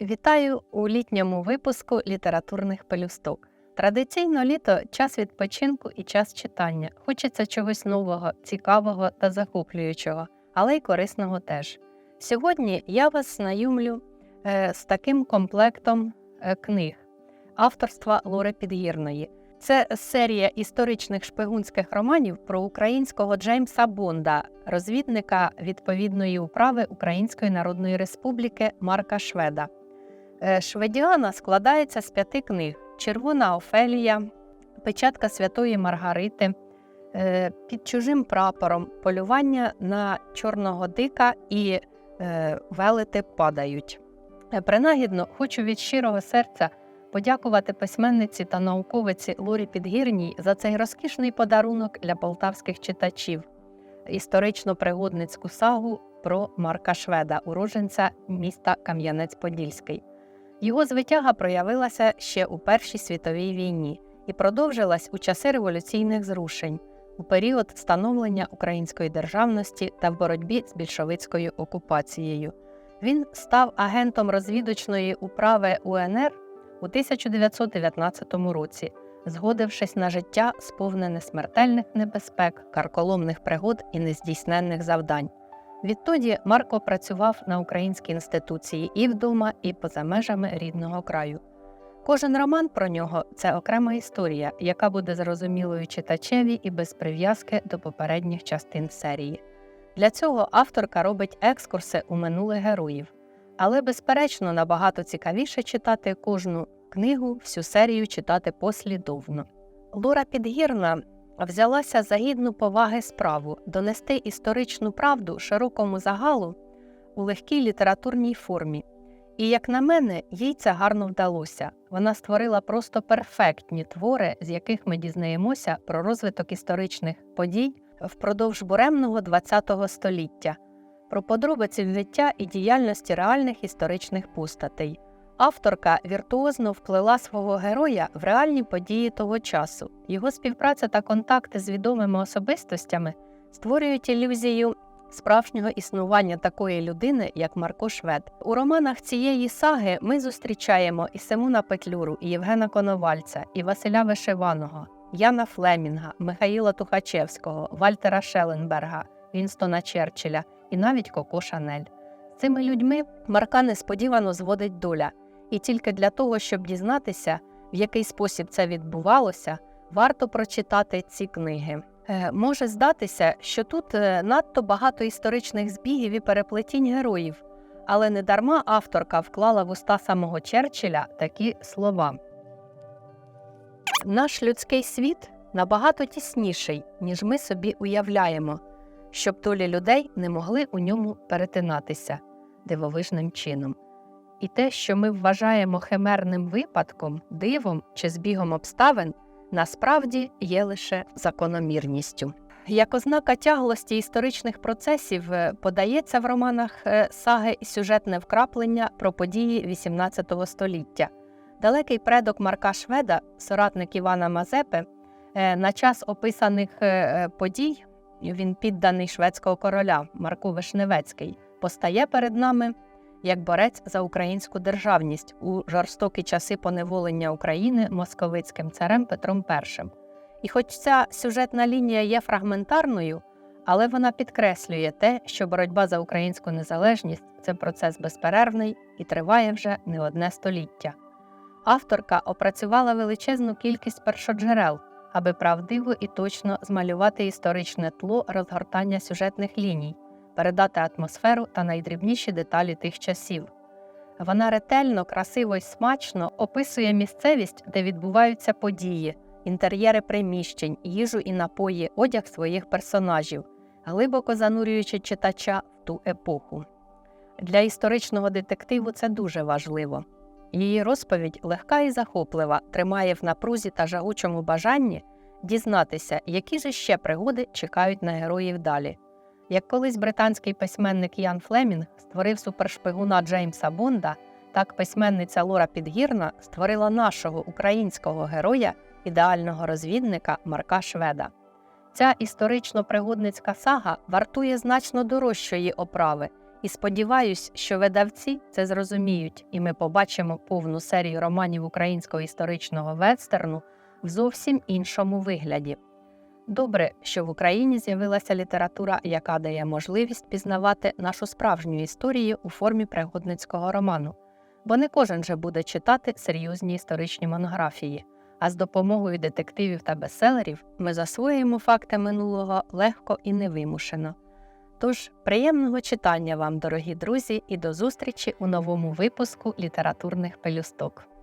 Вітаю у літньому випуску літературних пелюсток. Традиційно літо час відпочинку і час читання. Хочеться чогось нового, цікавого та захоплюючого, але й корисного теж. Сьогодні я вас знайомлю е, з таким комплектом е, книг авторства Лори Підгірної. Це серія історичних шпигунських романів про українського Джеймса Бонда, розвідника відповідної управи Української Народної Республіки Марка Шведа. Е, Шведіана складається з п'яти книг: Червона Офелія, Печатка Святої Маргарити, е, Під чужим прапором, Полювання на чорного дика і е, Велети падають. Принагідно хочу від щирого серця подякувати письменниці та науковиці Лорі Підгірній за цей розкішний подарунок для полтавських читачів історично-пригодницьку сагу про Марка Шведа, уродженця міста Кам'янець-Подільський. Його звитяга проявилася ще у Першій світовій війні і продовжилась у часи революційних зрушень, у період становлення української державності та в боротьбі з більшовицькою окупацією. Він став агентом розвідочної управи УНР у 1919 році, згодившись на життя, сповнене смертельних небезпек, карколомних пригод і нездійсненних завдань. Відтоді Марко працював на українській інституції і вдома, і поза межами рідного краю. Кожен роман про нього це окрема історія, яка буде зрозумілою читачеві і без прив'язки до попередніх частин серії. Для цього авторка робить екскурси у минуле героїв, але, безперечно, набагато цікавіше читати кожну книгу, всю серію читати послідовно. Лора Підгірна взялася за гідну поваги справу донести історичну правду широкому загалу у легкій літературній формі. І, як на мене, їй це гарно вдалося. Вона створила просто перфектні твори, з яких ми дізнаємося про розвиток історичних подій впродовж буремного ХХ століття, про подробиці життя і діяльності реальних історичних постатей. Авторка віртуозно вплила свого героя в реальні події того часу. Його співпраця та контакти з відомими особистостями створюють ілюзію справжнього існування такої людини, як Марко Швед. У романах цієї саги ми зустрічаємо і Симона Петлюру, і Євгена Коновальця, і Василя Вишиваного, Яна Флемінга, Михаїла Тухачевського, Вальтера Шеленберга, Вінстона Черчилля і навіть Коко Шанель. Цими людьми Марка несподівано зводить доля. І тільки для того, щоб дізнатися, в який спосіб це відбувалося, варто прочитати ці книги. Е, Може здатися, що тут е, надто багато історичних збігів і переплетінь героїв, але не дарма авторка вклала в уста самого Черчилля такі слова. Наш людський світ набагато тісніший, ніж ми собі уявляємо, щоб долі людей не могли у ньому перетинатися дивовижним чином. І те, що ми вважаємо химерним випадком, дивом чи збігом обставин, насправді є лише закономірністю. Як ознака тяглості історичних процесів е, подається в романах е, саги сюжетне вкраплення про події XVIII століття. Далекий предок Марка Шведа, соратник Івана Мазепи, е, на час описаних подій він підданий шведського короля Марко Вишневецький, постає перед нами як борець за українську державність у жорстокі часи поневолення України московицьким царем Петром І. І хоч ця сюжетна лінія є фрагментарною, але вона підкреслює те, що боротьба за українську незалежність це процес безперервний і триває вже не одне століття. Авторка опрацювала величезну кількість першоджерел, аби правдиво і точно змалювати історичне тло розгортання сюжетних ліній передати атмосферу та найдрібніші деталі тих часів. Вона ретельно, красиво й смачно описує місцевість, де відбуваються події, інтер'єри приміщень, їжу і напої, одяг своїх персонажів, глибоко занурюючи читача в ту епоху. Для історичного детективу це дуже важливо. Її розповідь легка і захоплива, тримає в напрузі та жагучому бажанні дізнатися, які ж ще пригоди чекають на героїв далі. Як колись британський письменник Ян Флемінг створив супершпигуна Джеймса Бонда, так письменниця Лора Підгірна створила нашого українського героя, ідеального розвідника Марка Шведа. Ця історично-пригодницька сага вартує значно дорожчої оправи І сподіваюсь, що видавці це зрозуміють, і ми побачимо повну серію романів українського історичного вестерну в зовсім іншому вигляді. Добре, що в Україні з'явилася література, яка дає можливість пізнавати нашу справжню історію у формі пригодницького роману, бо не кожен же буде читати серйозні історичні монографії. А з допомогою детективів та бестселерів ми засвоюємо факти минулого легко і невимушено. Тож, приємного читання вам, дорогі друзі, і до зустрічі у новому випуску літературних пелюсток.